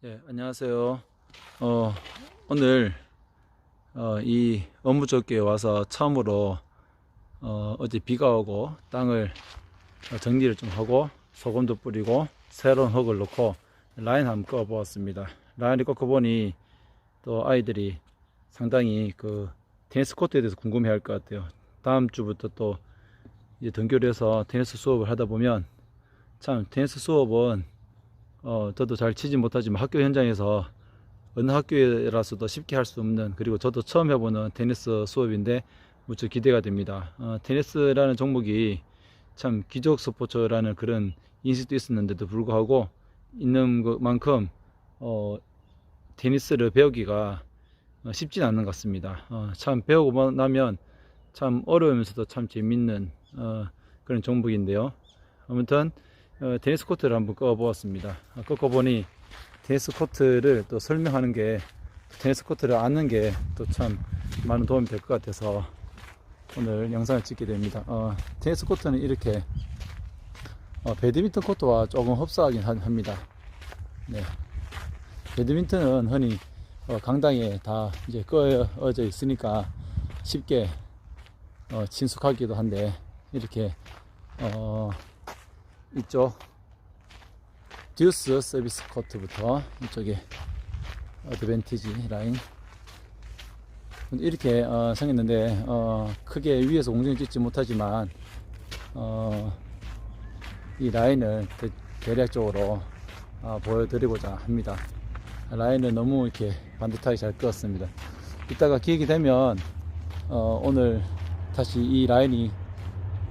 네, 안녕하세요. 어, 오늘 어, 이 업무조끼에 와서 처음으로 어, 어제 비가 오고 땅을 어, 정리를 좀 하고 소금도 뿌리고 새로운 흙을 넣고 라인 한번 꺼 보았습니다. 라인을 꺾어 보니 또 아이들이 상당히 그 테니스 코트에 대해서 궁금해 할 것 같아요. 다음 주부터 또 이제 등교를 해서 테니스 수업을 하다 보면 참 테니스 수업은 어, 저도 잘 치지 못하지만 학교 현장에서 어느 학교라서도 쉽게 할 수 없는 그리고 저도 처음 해보는 테니스 수업인데 무척 기대가 됩니다. 어, 테니스라는 종목이 참 기적 스포츠라는 그런 인식도 있었는데도 불구하고 있는 것만큼 어, 테니스를 배우기가 어, 쉽진 않는 것 같습니다. 어, 참 배우고 나면 참 어려우면서도 참 재밌는 어, 그런 종목인데요. 아무튼 어, 테니스 코트를 한번 꺼보았습니다. 어, 꺾어보니 테니스 코트를 또 설명하는 게 테니스 코트를 아는 게 또 참 많은 도움이 될 것 같아서 오늘 영상을 찍게 됩니다. 어, 테니스 코트는 이렇게 어, 배드민턴 코트와 조금 흡사하긴 하- 합니다. 네. 배드민턴은 흔히 어, 강당에 다 이제 꺼어져 있으니까 쉽게 어, 친숙하기도 한데 이렇게 어, 이쪽 듀스 서비스 코트부터 이쪽에 어드밴티지 라인 이렇게 어, 생겼는데 어, 크게 위에서 공중을 찍지 못하지만 어, 이 라인을 대, 대략적으로 어, 보여드리고자 합니다. 라인을 너무 이렇게 반듯하게 잘 그었습니다. 이따가 기획이 되면 어, 오늘 다시 이 라인이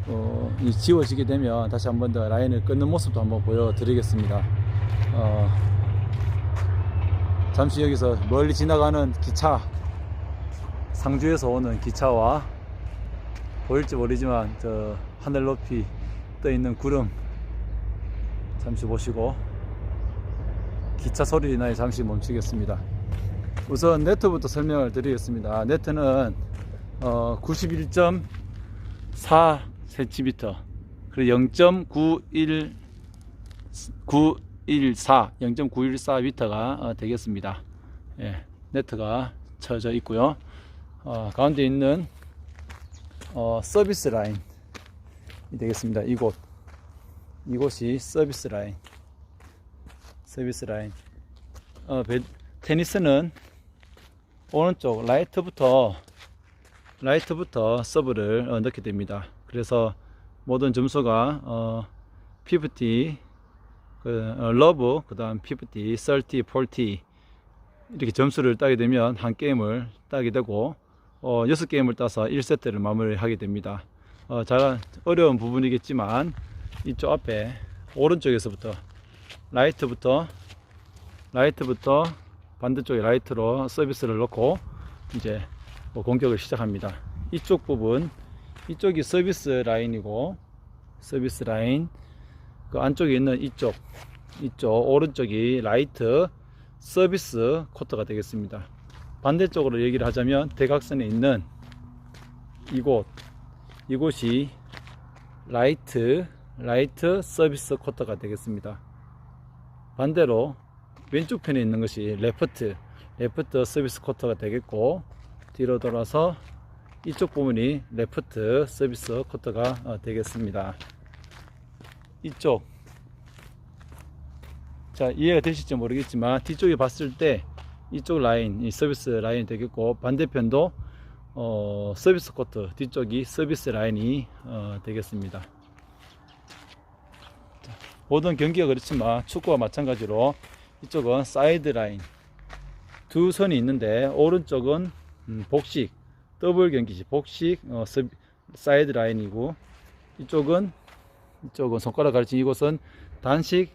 어, 이 지워지게 되면 다시 한 번 더 라인을 끊는 모습도 한번 보여드리겠습니다. 어, 잠시 여기서 멀리 지나가는 기차, 상주에서 오는 기차와 보일지 모르지만 저 하늘 높이 떠 있는 구름 잠시 보시고 기차 소리 나에 잠시 멈추겠습니다. 우선 네트부터 설명을 드리겠습니다. 네트는 어, 91.4 cm 그리고 0.91 914 0.914m가 어, 되겠습니다. 예, 네트가 쳐져 있고요. 어, 가운데 있는 어, 서비스 라인이 되겠습니다. 이곳 이곳이 서비스 라인 서비스 라인 어, 배- 테니스는 오른쪽 라이트부터 라이트부터 서브를 어, 넣게 됩니다. 그래서 모든 점수가 어, 50, 그, 어, 러브, 그 다음 50, 30, 40 이렇게 점수를 따게 되면 한 게임을 따게 되고 어, 6게임을 따서 1세트를 마무리하게 됩니다. 어, 잘 어려운 부분이겠지만 이쪽 앞에 오른쪽에서부터 라이트부터 라이트부터 반대쪽에 라이트로 서비스를 넣고 이제 뭐 공격을 시작합니다. 이쪽 부분 이쪽이 서비스 라인이고 서비스 라인 그 안쪽에 있는 이쪽 이쪽 오른쪽이 라이트 서비스 코트가 되겠습니다. 반대쪽으로 얘기를 하자면 대각선에 있는 이곳 이곳이 라이트 라이트 서비스 코트가 되겠습니다. 반대로 왼쪽 편에 있는 것이 레프트 레프트 서비스 코트가 되겠고 뒤로 돌아서 이쪽 부분이 레프트 서비스 코트가 어, 되겠습니다. 이쪽 자 이해가 되실지 모르겠지만 뒤쪽에 봤을 때 이쪽 라인 이 서비스 라인이 되겠고 반대편도 어, 서비스 코트 뒤쪽이 서비스 라인이 어, 되겠습니다. 자, 모든 경기가 그렇지만 축구와 마찬가지로 이쪽은 사이드 라인 두 선이 있는데 오른쪽은 음, 복식 더블 경기식 복식 어, 서, 사이드 라인이고 이쪽은 이쪽은 손가락 가르친 이곳은 단식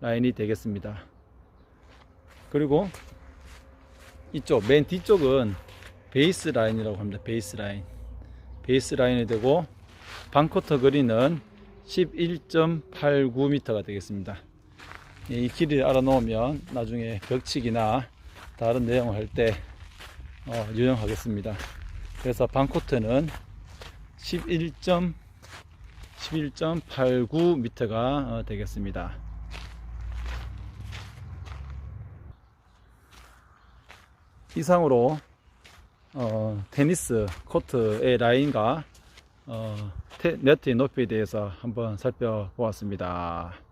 라인이 되겠습니다. 그리고 이쪽 맨 뒤쪽은 베이스 라인이라고 합니다. 베이스 라인 베이스 라인이 되고 반코터 거리는 11.89m가 되겠습니다. 예, 이 길이를 알아놓으면 나중에 벽치기나 다른 내용을 할때 어, 유용하겠습니다. 그래서 반코트는 11.89m가 어, 되겠습니다. 이상으로 어, 테니스 코트의 라인과 어, 테, 네트의 높이에 대해서 한번 살펴보았습니다.